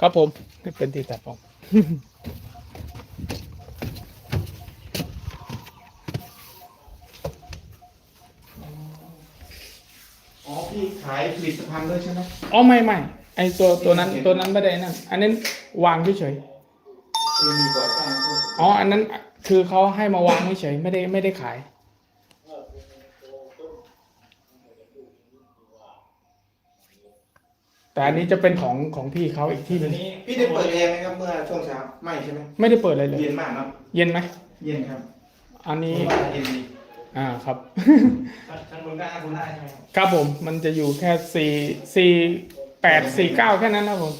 ครับผมนี่เป็นที่ตัดผมอ๋อพี่ขายผลิตภัณฑ์ด้วยใช่ไหมอ๋อไม่ไม่ไอตัวตัวนั้นตัวนั้นไม่ได้นั่นอันนั้นวางเฉยเคมีก่อสร้างพวกๆอ๋ออันนั้นคือเขาให้มาวางเฉยๆไม่ได้ไม่ได้ขาย แต่อันนี้จะเป็นของของพี่เขาอีกที่หนึงพี่ได้เปิดแอร์ไหมครับเมื่อช่วงเช้าไม่ใช่ไหมไม่ได้เปิดอะไรเลย เย็นมากเนาะเย็นไหมเย็นครับอันนี้ผมว่าเย็นดีอ่าครับ ชั้นบนก็อาคุณได้ใช่ไหมครับผมมันจะอยู่แค่สี่สี่แปดสี่เก้าแค่นั้นนะผม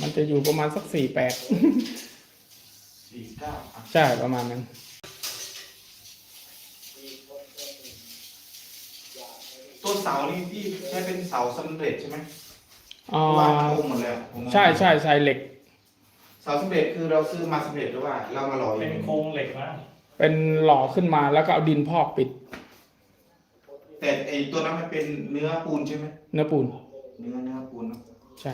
มันจะอยู่ประมาณสักสี่แปด สี่เก้าอะใช่ประมาณนั้น ตัวเสานี่พี่ใช้เป็นเสาสำเร็จใช่ไหมอ่าเพราะว่าโครงหมดเลยอะผมมองใช่ใช่ใช่เหล็ก เสาสำเร็จคือเราซื้อมาสำเร็จหรือว่า เรามาหล่อเอเป็นงโครงเหล็กนะเป็นหล่อขึ้นมาแล้วก็เอาดินพอกปิดแต่ไอตัวนั้นมันเป็นเนื้อปูนใช่ไหมเนื้อปูน เนื้อเนื้อปูนเนอะใช่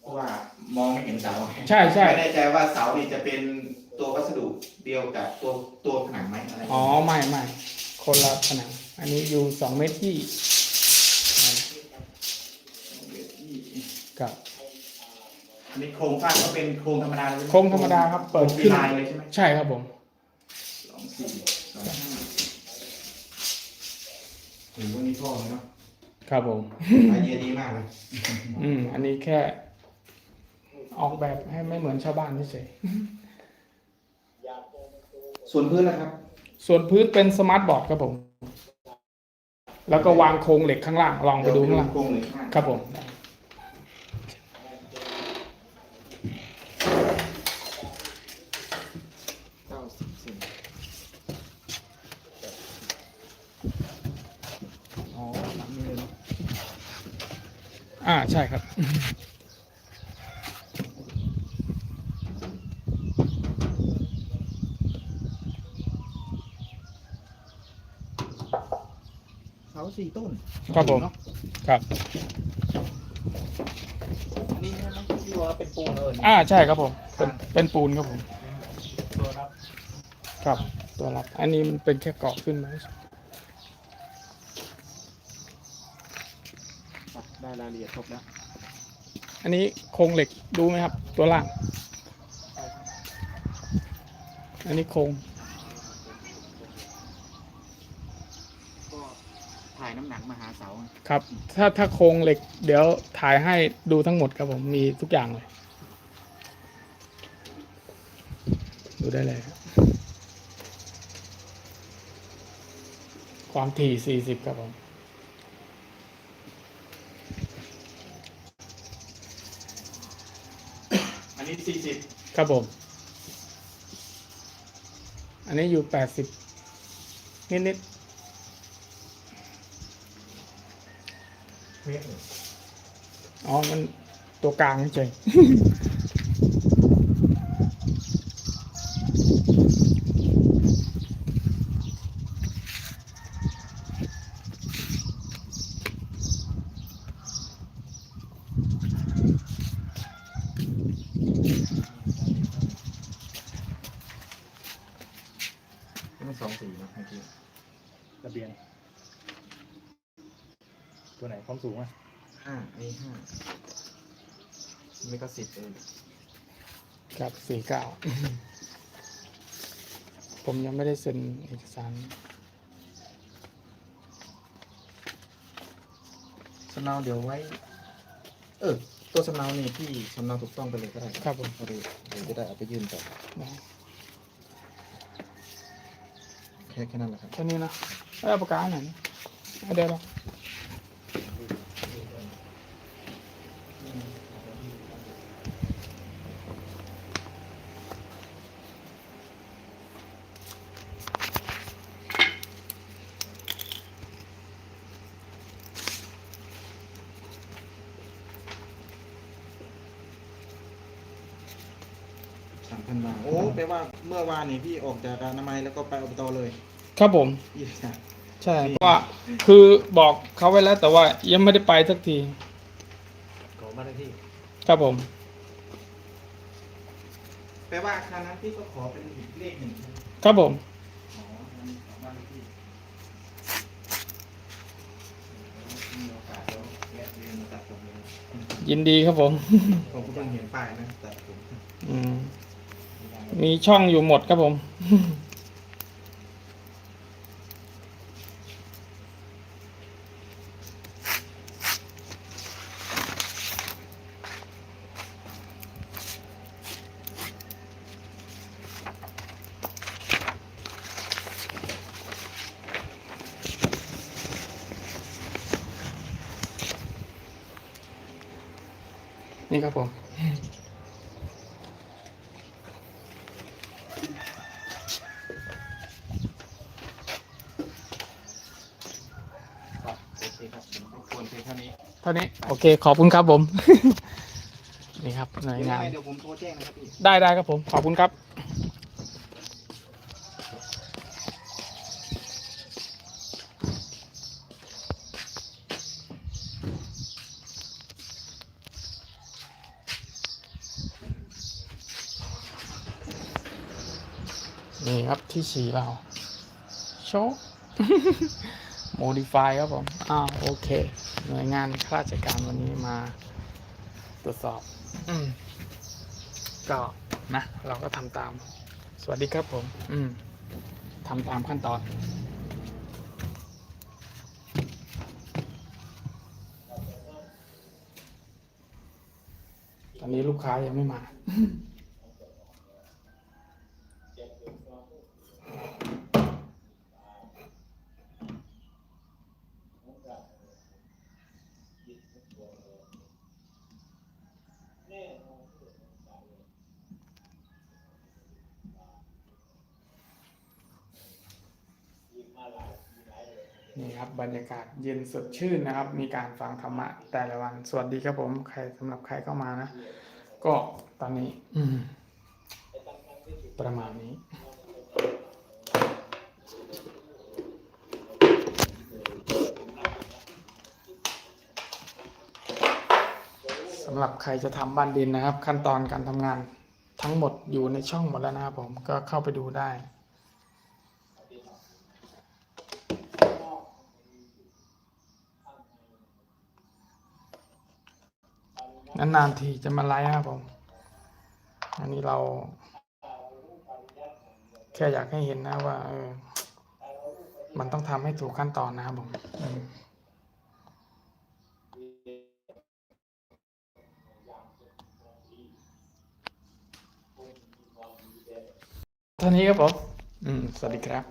เพราะว่ามองไม่เห็นเสาใช่ใช่ ไม่แน่ใจว่าเสานี่จะเป็นตัววัสดุเดียวกับตัวตัวผนังไหมอะไรอ๋อไม่ไม่ คนละผนัง อันนี้อยู่สองเมตรที่กับอันนี้โครงสร้างก็เป็นโครงธรรมดาเลยโครงธรรมดาครับ เปิดโครงขึ้นลายเลยใช่ไหมใช่ครับผมสองสี่สองห้าโอ้โหวันนี้ท่อเลยเนาะครับผมไอเดียดีมากเลยอืมอันนี้แค่ ออกแบบให้ไม่เหมือนชาวบ้านเฉยส่วนพื้นล่ะครับๆ ส่วนพื้นเป็นสมาร์ทบอร์ดครับผม แล้วก็วางโครงเหล็กข้างล่าง ลองไปดูข้างล่างโครงเหล็กข้างครับผมเก้าสิบสี่อ๋อหลังนี้เลยเนาะอ่าใช่ครับ สาสี่ต้นครับผม เนาะครับ อันนี้ใช่ไหมที่ว่าเป็นปูนเอออ่าใช่ครับผม เป็นเป็นปูนครับผม ตัวรับครับ ตัวรับ อันนี้มันเป็นแค่เกาะขึ้นมาได้รายละเอียดครบแล้วอันนี้โครงเหล็กดูไหมครับ ตัวล่าง อันนี้โครง ก็ถ่ายน้ำหนัก มาหาเสาครับ ถ้าถ้าโครงเหล็ก เดี๋ยวถ่ายให้ดูทั้งหมดครับผมมีทุกอย่างเลย ดูได้เลยครับความถี่40ครับผมอันนี้สี่สิบครับผม อันนี้อยู่80นิดนิดเมตรๆอ๋อ มันตัวกลางเฉยมันสองสี่นะเมื่อกี้ระเบียงตัวไหน ความสูงอะห้าอันนี้ห้าอันนี่ก็สิบเองครับสี่เก้าผมยังไม่ได้เซ็นเอกสารสำเนาเดี๋ยวไว้ เออ ตัวสำเนานี่พี่สำเนาถูกต้องไปเลยก็ได้ครับผมเอาไปเดี๋ยวจะได้เอาไปยื่นต่อนะแค่แค่นั้นแหละครับแค่นี้นะไม่เอาปากกาหน่อยนะเอาเดี๋ยวเรา สามพันบาทโอ้แปลว่าเมื่อวานนี่พี่ออกจากอนามัยแล้วก็ไปอบตเลยครับผมยี่สิบใช่เพราะว่าคือบอกเขาไว้แล้ว แต่ว่ายังไม่ได้ไปสักทีขอบ้านเลขที่ ครับผม แปลว่าอาคารนั้นพี่ก็ขอเป็นอีกเลขหนึ่งใช่ไหมครับผม อ๋องั้นขอบ้านเลขที่มีโอกาสแล้วแวะเรียนมาตัดผมเลยยินดีครับผม ผมก็เพิ่งเห็นป้ายนะตัดผม อืม มีช่องอยู่หมดครับผม นี่ครับผม ครับโอเคครับผมรบกวนเพียงเท่านี้ เท่านี้โอเค ขอบคุณครับผม นี่ครับหน่วยเดี๋ยวงานยังไงเดี๋ยวผมโทรแจ้งนะครับพี่ ได้ได้ครับผม ขอบคุณครับนี่ครับที่ฉี่เราโชว์ โมดิฟายครับผมอ้าวโอเค หน่วยงานข้าราชการวันนี้มาตรวจสอบ อืมก็นะ เราก็ทำตาม สวัสดีครับผม อืมทำตามขั้นตอนตอนนี้ลูกค้ายังไม่มา นี่ครับบรรยากาศเย็นสดชื่นนะครับ มีการฟังธรรมะแต่ละวัน สวัสดีครับผมใครสำหรับใครเข้ามานะ ก็ตอนนี้ อืประมาณนี้สำหรับใครจะทำบ้านดินนะครับ ขั้นตอนการทำงานทั้งหมดอยู่ในช่องหมดแล้วนะครับผมก็เข้าไปดูได้ นานๆทีจะมาไลฟ์ครับผม อันนี้เรา แค่อยากให้เห็นนะว่าเออมันต้องทำให้ถูกขั้นตอนนะครับผมอืมเท่านี้ครับผม อืม สวัสดีครับ